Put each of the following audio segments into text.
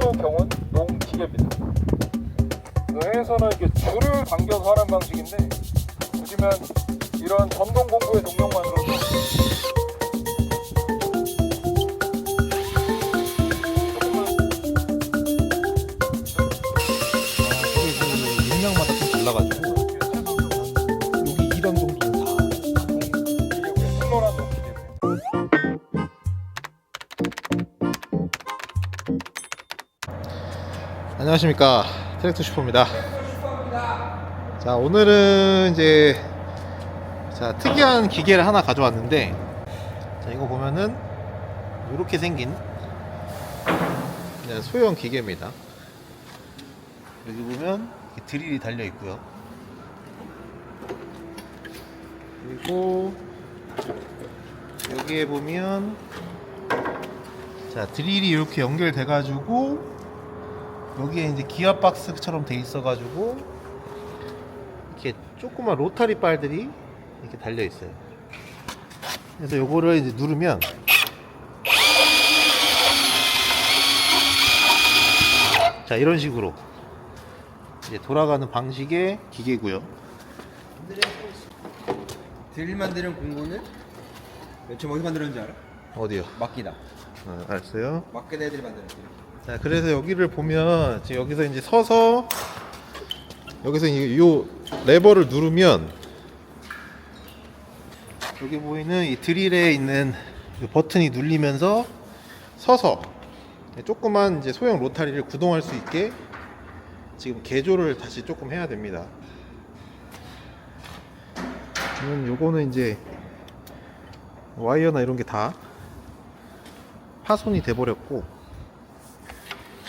최소경운 농기계입니다. 그 해에서는 이렇게 줄을 당겨서 하는 방식인데 보시면 이런 전동 공구의 동력만으로도 안녕하십니까. 트랙터 슈퍼입니다. 자 오늘은 이제 자 특이한 기계를 하나 가져왔는데 자 이거 보면은 이렇게 생긴 소형 기계입니다. 여기 보면 드릴이 달려 있고요. 그리고 여기에 보면 자 드릴이 이렇게 연결돼 가지고 여기에 이제 기아 박스처럼 돼 있어가지고 이렇게 조그만 로타리 빨들이 이렇게 달려 있어요. 그래서 요거를 이제 누르면 자 이런 식으로 이제 돌아가는 방식의 기계고요. 드릴 만드는 공구는 맨 어디 만들었는지 알아? 어디요? 막기다. 어, 알았어요. 막기다 애들이 만드는 드릴. 자, 그래서 여기를 보면 지금 여기서 이제 서서 여기서 이요 레버를 누르면 여기 보이는 이 드릴에 있는 이 버튼이 눌리면서 서서 조그만 이제 소형 로타리를 구동할 수 있게 지금 개조를 다시 조금 해야 됩니다. 지금 요거는 이제 와이어나 이런 게 다 파손이 돼 버렸고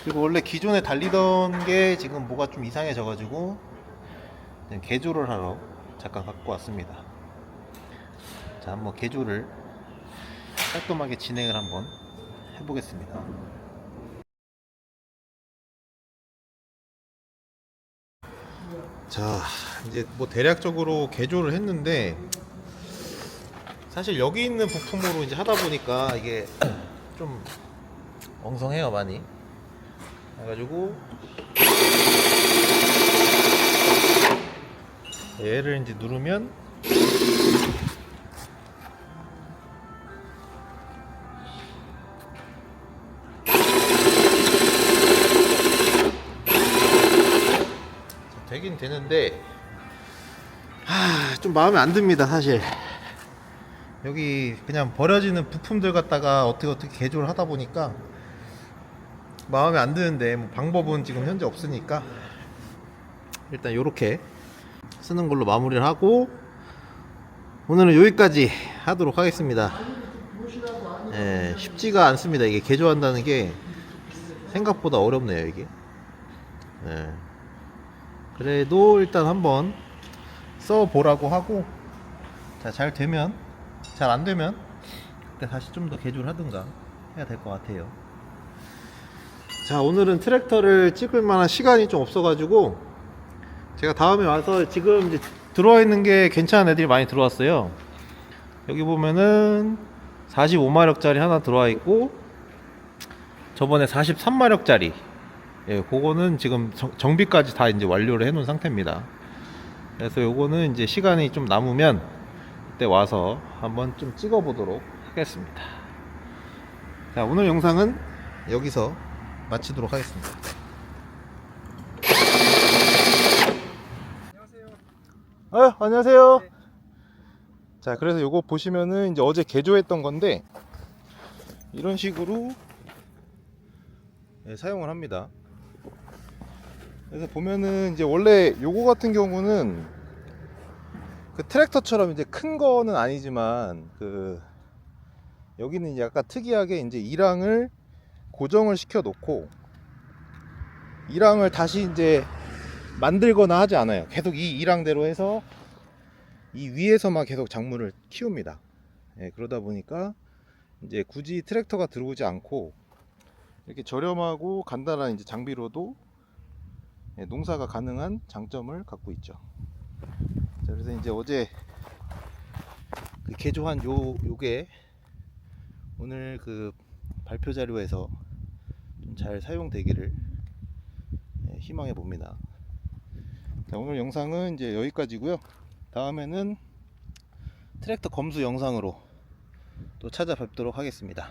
그리고 원래 기존에 달리던 게 지금 뭐가 좀 이상해져가지고 개조를 하러 잠깐 갖고 왔습니다. 자, 한번 개조를 깔끔하게 진행을 한번 해보겠습니다. 자, 이제 뭐 대략적으로 개조를 했는데 사실 여기 있는 부품으로 이제 하다 보니까 이게 좀 엉성해요 많이. 해가지고 얘를 이제 누르면 자, 되긴 되는데 하, 좀 마음에 안 듭니다 사실. 여기 그냥 버려지는 부품들 갖다가 어떻게 어떻게 개조를 하다 보니까 마음에 안 드는데 뭐 방법은 지금 현재 없으니까 일단 요렇게 쓰는 걸로 마무리를 하고 오늘은 여기까지 하도록 하겠습니다. 예, 쉽지가 않습니다. 이게 개조한다는 게 생각보다 어렵네요 이게. 예. 그래도 일단 한번 써보라고 하고 자, 잘 되면 잘 안 되면 그때 다시 좀 더 개조를 하든가 해야 될 것 같아요 자 오늘은 트랙터를 찍을 만한 시간이 좀 없어가지고 제가 다음에 와서 지금 이제 들어와 있는 게 괜찮은 애들이 많이 들어왔어요. 여기 보면은 45마력짜리 하나 들어와 있고 저번에 43마력짜리. 예, 그거는 지금 정, 정비까지 다 이제 완료를 해 놓은 상태입니다. 그래서 요거는 이제 시간이 좀 남으면 그때 와서 한번 좀 찍어 보도록 하겠습니다. 자 오늘 영상은 여기서 마치도록 하겠습니다. 아, 안녕하세요. 자, 그래서 요거 보시면은 이제 어제 개조했던 건데 이런 식으로 네, 사용을 합니다. 그래서 보면은 이제 원래 요거 같은 경우는 그 트랙터처럼 이제 큰 거는 아니지만 그 여기는 약간 특이하게 이제 이랑을 고정을 시켜 놓고 이랑을 다시 이제 만들거나 하지 않아요. 계속 이 이랑대로 해서 이 위에서만 계속 작물을 키웁니다. 예, 그러다 보니까 이제 굳이 트랙터가 들어오지 않고 이렇게 저렴하고 간단한 이제 장비로도 예, 농사가 가능한 장점을 갖고 있죠. 자, 그래서 이제 어제 그 개조한 요 요게 오늘 그 발표 자료에서 좀잘 사용되기를 예, 희망해 봅니다. 자, 오늘 영상은 이제 여기까지고요. 다음에는 트랙터 검수 영상으로 또 찾아뵙도록 하겠습니다.